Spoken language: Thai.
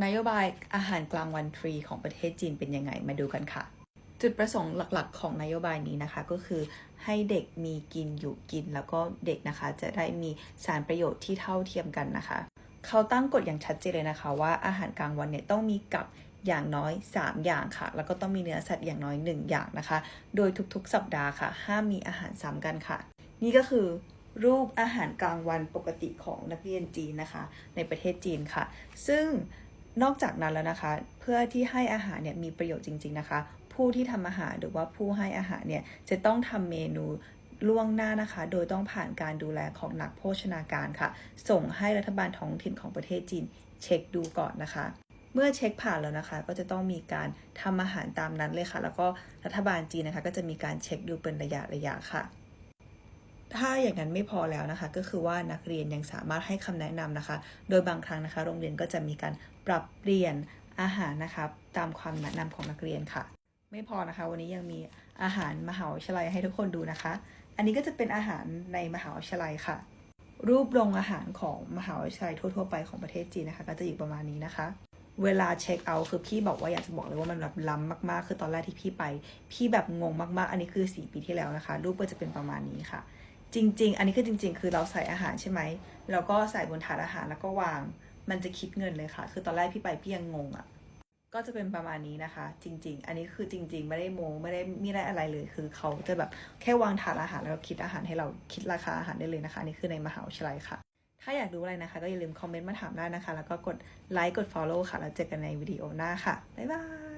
นโยบายอาหารกลางวันฟรีของประเทศจีนเป็นยังไงมาดูกันค่ะ จุดประสงค์หลักๆ ของนโยบายนี้นะคะ ก็คือให้เด็กมีกินอยู่กิน แล้วก็เด็กนะคะ จะได้มีสารประโยชน์ที่เท่าเทียมกันนะคะ เขาตั้งกฎอย่างชัดเจนเลยนะคะ ว่าอาหารกลางวันเนี่ยต้องมีกับอย่างน้อย 3 อย่างค่ะ แล้วก็ต้องมีเนื้อสัตว์อย่างน้อย 1 อย่างนะคะ โดยทุกๆ สัปดาห์ค่ะ ห้ามมีอาหารซ้ำกันค่ะ นี่ก็คือรูปอาหารกลางวันปกติของนักเรียนจีนนะคะ ในประเทศจีนค่ะ ซึ่ง นอกจากนั้นแล้วนะคะ เพื่อที่ให้อาหารเนี่ยมีประโยชน์จริง ๆ นะคะ ผู้ที่ทำอาหารหรือว่าผู้ให้อาหารเนี่ยจะต้องทำเมนูล่วงหน้านะคะ โดยต้องผ่านการดูแลของนักโภชนาการค่ะ ส่งให้รัฐบาลท้องถิ่นของประเทศจีนเช็คดูก่อนนะคะ เมื่อเช็คผ่านแล้วนะคะ ก็จะต้องมีการทำอาหารตามนั้นเลยค่ะ แล้วก็รัฐบาลจีนนะคะ ก็จะมีการเช็คดูเป็นระยะระยะค่ะ ถ้าอย่างนั้นไม่พอแล้วนะคะ ก็คือว่านักเรียนยังสามารถให้คำแนะนำนะคะ โดยบางครั้งนะคะ โรงเรียนก็จะมีการปรับเปลี่ยนอาหารนะคะตามความแนะนำของนักเรียนค่ะ ไม่พอนะคะ วันนี้ยังมีอาหารมหาวิทยาลัยให้ทุกคนดูนะคะ อันนี้ก็จะเป็นอาหารในมหาวิทยาลัยค่ะ รูปโรงอาหารของมหาวิทยาลัยทั่ว ๆ ไปของประเทศจีนนะคะ ก็จะอยู่ประมาณนี้นะคะเวลาเช็คเอาท์คือพี่บอกว่าอยากจะบอกเลยว่ามันแบบล้ำมากๆ คือตอนแรกที่พี่ไป พี่แบบงงมากๆ อันนี้คือสี่ปีที่แล้วนะคะ รูปก็จะเป็นประมาณนี้ค่ะ จริง ๆ อันนี้คือจริง ๆ คือเราใส่อาหารใช่ไหมแล้วก็ใส่บนถาดอาหารแล้วก็วาง มันจะคิดเงินเลยค่ะ คือตอนแรกพี่ไปพี่ยังงงอะ่ะ ก็จะเป็นประมาณนี้นะคะ จริง ๆ อันนี้คือจริง ๆ ไม่ได้โมไม่ได้ไม่ได้อะไรเลย คือเขาจะแบบแค่วางถาดอาหารแล้วก็คิดอาหารให้เราคิดราคาอาหารได้เลยนะคะอันนี่คือในมหาวิทยาลัยค่ะ ถ้าอยากดูอะไรนะคะ ก็อย่าลืมคอมเมนต์มาถามได้นะคะ แล้วก็กดไลค์กด Follow ค่ะแล้วเจอกันในวิดีโอหน้าค่ะบ๊ายบาย